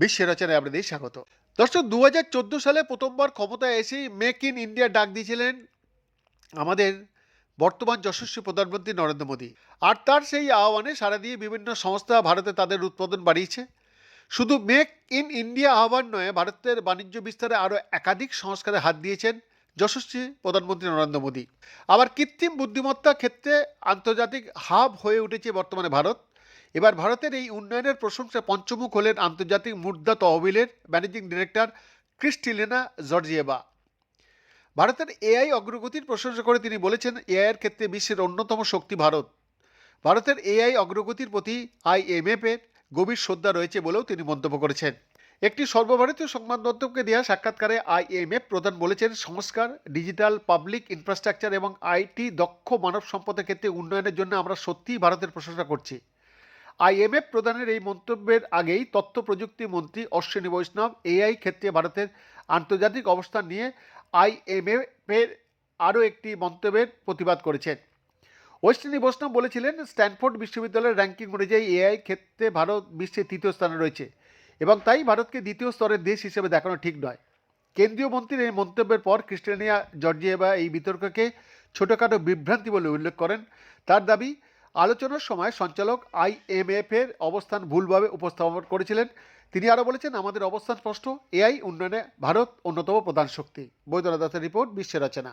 বিশ্বের রচনায় আপনাদের স্বাগত। দর্শক দু হাজার চোদ্দ সালে প্রথমবার ক্ষমতায় এসেই মেক ইন ইন্ডিয়া ডাক দিয়েছিলেন আমাদের বর্তমান যশস্বী প্রধানমন্ত্রী নরেন্দ্র মোদী। আর তার সেই আহ্বানে সাড়া দিয়ে বিভিন্ন সংস্থা ভারতে তাদের উৎপাদন বাড়িয়েছে। শুধু মেক ইন ইন্ডিয়া আহ্বান নয়, ভারতের বাণিজ্য বিস্তারে আরও একাধিক সংস্কারে হাত দিয়েছেন যশস্বী প্রধানমন্ত্রী নরেন্দ্র মোদী। আবার কৃত্রিম বুদ্ধিমত্তা ক্ষেত্রে আন্তর্জাতিক হাব হয়ে উঠেছে বর্তমানে ভারত। এবার ভারতের এই উন্নয়নের প্রশংসা পঞ্চমুখ হলেন আন্তর্জাতিক মুদ্রা তহবিলের ম্যানেজিং ডিরেক্টর ক্রিস্টিলেনা জর্জিয়েবা ভারতের এআই অগ্রগতির প্রশংসা করে তিনি বলেছেন এআইয়ের ক্ষেত্রে বিশ্বের অন্যতম শক্তি ভারত। ভারতের এআই অগ্রগতির প্রতি আইএমএফ এর গভীর শ্রদ্ধা রয়েছে বলেও তিনি মন্তব্য করেছেন। একটি সর্বভারতীয় সংবাদ মাধ্যমকে দেওয়া সাক্ষাৎকারে আইএমএফ প্রধান বলেছেন, সংস্কার, ডিজিটাল, পাবলিক ইনফ্রাস্ট্রাকচার এবং আইটি দক্ষ মানব সম্পদের ক্ষেত্রে উন্নয়নের জন্য আমরা সত্যিই ভারতের প্রশংসা করছি। আইএমএফ প্রধানের এই মন্তব্যের আগেই তথ্য প্রযুক্তি মন্ত্রী অশ্বিনী বৈষ্ণব এআই ক্ষেত্রে ভারতের আন্তর্জাতিক অবস্থান নিয়ে আইএমএফের আরও একটি মন্তব্যের প্রতিবাদ করেছেন। অশ্বিনী বৈষ্ণব বলেছিলেন, স্ট্যানফোর্ড বিশ্ববিদ্যালয়ের র্যাঙ্কিং অনুযায়ী এআই ক্ষেত্রে ভারত বিশ্বের তৃতীয় স্থানে রয়েছে। এবং তাই ভারতকে দ্বিতীয় স্তরের দেশ হিসেবে দেখানো ঠিক নয়। কেন্দ্রীয় মন্ত্রীর এই মন্তব্যের পর ক্রিস্টানিয়া জর্জিয়েবা এই বিতর্ককে ছোটোখাটো বিভ্রান্তি বলে উল্লেখ করেন। তার দাবি, আলোচনার সময় সঞ্চালক আইএমএফ এর অবস্থান ভুলভাবে উপস্থাপন করেছিলেন। তিনি আরও বলেছেন, আমাদের অবস্থান স্পষ্ট। এআই উন্নয়নে ভারত অন্যতম প্রধান শক্তি। বৈদ্যনাথ রিপোর্ট, বিশ্বের রচনা।